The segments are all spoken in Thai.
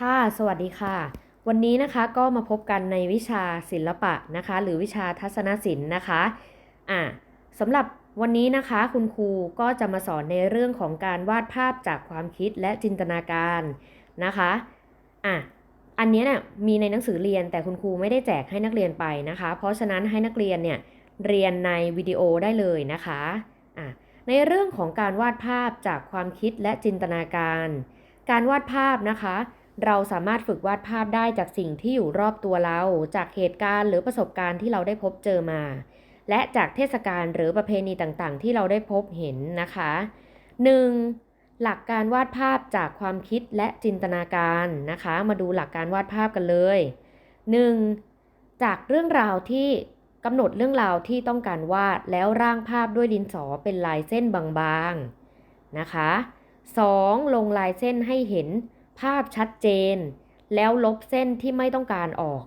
ค่ะ สวัสดีค่ะ วันนี้นะคะก็มาพบกันในวิชาศิลปะนะคะ หรือวิชาทัศนศิลป์นะคะอ่าสำหรับวันนี้นะคะคุณครูก็จะมาสอนในเรื่องของการวาดภาพจากความคิดและจินตนาการนะคะอะอันนี้เนี่ยมีในหนังสือเรียนแต่คุณครูไม่ได้แจกให้นักเรียนไปนะคะ เพราะฉะนั้นให้นักเรียนเนี่ยเรียนในวิดีโอได้เลยนะคะอะในเรื่องของการวาดภาพจากความคิดและจินตนาการ การวาดภาพนะคะ เราสามารถฝึกวาดภาพได้จากสิ่งที่อยู่รอบตัวเรา จากเหตุการณ์หรือประสบการณ์ที่เราได้พบเจอมา และจากเทศกาลหรือประเพณีต่างๆ ที่เราได้พบเห็นนะคะ 1. หลักการวาดภาพจากความคิดและจินตนาการนะคะ มาดูหลักการวาดภาพกันเลย 1. จากเรื่องราวที่กำหนดเรื่องราวที่ต้องการวาดแล้วร่างภาพด้วยดินสอเป็นลายเส้นบางๆนะคะ 2. ลงลายเส้นให้เห็น ภาพชัดเจน แล้วลบเส้นที่ไม่ต้องการออก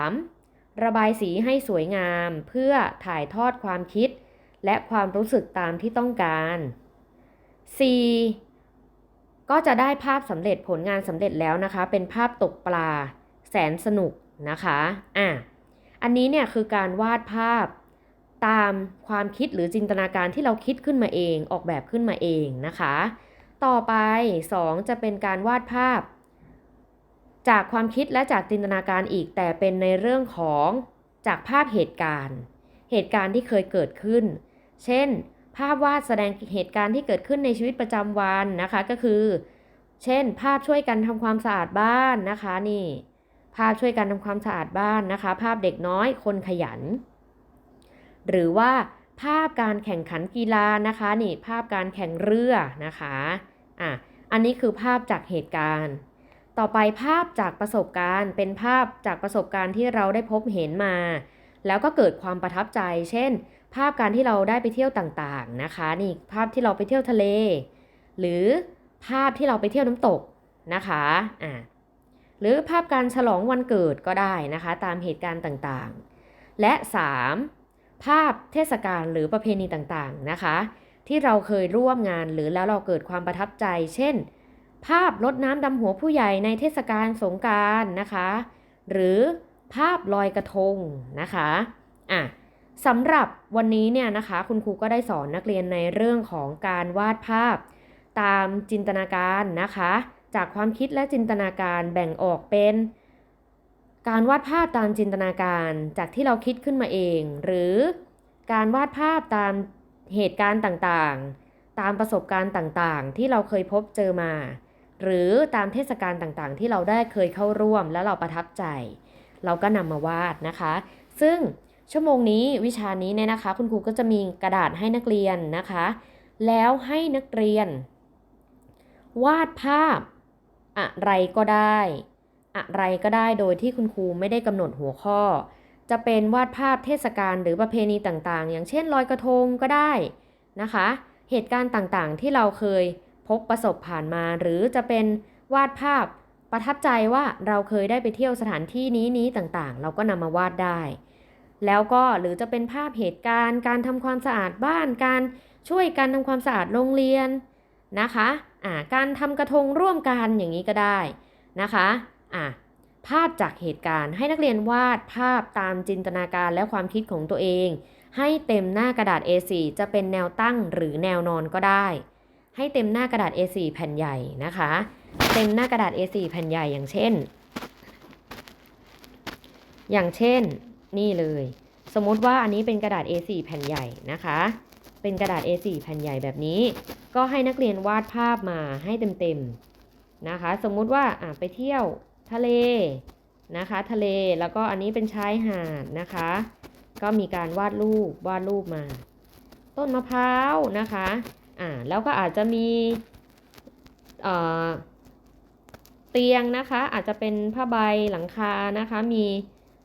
3. ระบายสีให้สวยงามเพื่อถ่ายทอดความคิด และความรู้สึกตามที่ต้องการ 4. ก็จะได้ภาพสำเร็จผลงานสำเร็จแล้วนะคะ เป็นภาพตกปลา แสนสนุกนะคะอะอันนี้เนี่ยคือการวาดภาพตามความคิดหรือจินตนาการที่เราคิดขึ้นมาเองออกแบบขึ้นมาเองนะคะ ต่อไป 2 จะเป็นการวาดภาพ จากความคิดและจากจินตนาการอีกแต่เป็นในเรื่องของจากภาพเหตุการณ์ เหตุการณ์ที่เคยเกิดขึ้น เช่น ภาพวาดแสดงเหตุการณ์ที่เกิดขึ้นในชีวิตประจำวันนะคะก็คือ เช่น ภาพช่วยกันทำความสะอาดบ้านนะคะนี่ ภาพช่วยกันทำความสะอาดบ้านนะคะ ภาพเด็กน้อยคนขยัน หรือว่า ภาพการแข่งขันกีฬานะคะนี่ภาพการแข่งเรือนะคะอะอันนี้คือภาพจากเหตุการณ์ ต่อไปภาพจากประสบการณ์เป็นภาพจากประสบการณ์ที่เราได้พบเห็นมา แล้วก็เกิดความประทับใจ เช่น ภาพการที่เราได้ไปเที่ยวต่างๆนะคะนี่ภาพที่เราไปเที่ยวทะเล หรือภาพที่เราไปเที่ยวน้ำตกนะคะอะหรือภาพการฉลองวันเกิดก็ได้นะคะ ตามเหตุการณ์ต่างๆ และ 3. ภาพเทศกาลหรือประเพณีต่างๆนะคะ ที่เราเคยร่วมงานหรือแล้วเราเกิดความประทับใจ เช่น ภาพรดน้ำดำหัวผู้ใหญ่ในเทศกาลสงการนะคะ หรือภาพลอยกระทงนะคะอะสำหรับวันนี้เนี่ยนะคะ คุณครูก็ได้สอนนักเรียนในเรื่องของการวาดภาพ ตามจินตนาการนะคะ จากความคิดและจินตนาการแบ่งออกเป็น การวาดภาพตามจินตนาการจากที่เราคิดขึ้นมาเอง หรือการวาดภาพตามเหตุการณ์ต่างๆ ตามประสบการณ์ต่างๆ ที่เราเคยพบเจอมา หรือตามเทศกาลต่างๆ ที่เราได้เคยเข้าร่วมแล้วเราประทับใจ เราก็นำมาวาดนะคะ ซึ่งชั่วโมงนี้วิชานี้เนี่ยนะคะ คุณครูก็จะมีกระดาษให้นักเรียนนะคะ แล้วให้นักเรียน วาดภาพอะไรก็ได้ อะไรก็ได้โดยที่คุณครูไม่ได้กำหนดหัวข้อ จะเป็นวาดภาพเทศกาลหรือประเพณีต่างๆ อย่างเช่นลอยกระทงก็ได้นะคะ เหตุการณ์ต่างๆ ที่เราเคยพบประสบผ่านมา หรือจะเป็นวาดภาพประทับใจว่าเราเคยได้ไปเที่ยวสถานที่นี้นี้ต่างๆ เราก็นำมาวาดได้ แล้วก็หรือจะเป็นภาพเหตุการณ์ การทำความสะอาดบ้าน การช่วยกันทำความสะอาดโรงเรียนนะคะอ่าการทำกระทงร่วมกันอย่างนี้ก็ได้นะคะ อ่าภาพจากเหตุการณ์ ให้นักเรียนวาดภาพตามจินตนาการและความคิดของตัวเอง ให้เต็มหน้ากระดาษ A4 จะเป็นแนวตั้งหรือแนวนอนก็ได้ ให้เต็มหน้ากระดาษ A4 แผ่นใหญ่นะคะ เต็มหน้ากระดาษ A4 แผ่นใหญ่อย่างเช่น อย่างเช่น นี่เลย สมมติว่าอันนี้เป็นกระดาษ A4 แผ่นใหญ่นะคะ เป็นกระดาษ A4 แผ่นใหญ่แบบนี้ ก็ให้นักเรียนวาดภาพมาให้เต็มๆนะคะ สมมุติว่าไปเที่ยว ทะเลนะคะ ทะเลแล้วก็อันนี้เป็นชายหาดนะคะ ก็มีการวาดรูปวาดรูปมา ต้นมะพร้าวนะคะอ่าแล้วก็อาจจะมีเอ่อเตียงนะคะ อาจจะเป็นผ้าใบหลังคานะคะ มี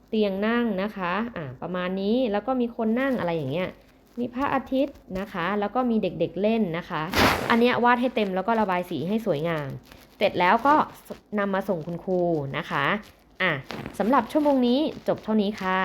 เตียงนั่งนะคะอ่าประมาณนี้แล้วก็มีคนนั่งอะไรอย่างเงี้ยมีพระอาทิตย์นะคะ แล้วก็มีเด็กๆเล่นนะคะ อันเนี้ยวาดให้เต็มแล้วก็ระบายสีให้สวยงาม เสร็จแล้วก็นำมาส่งคุณครูนะคะอะสำหรับชั่วโมงนี้จบเท่านี้ค่ะ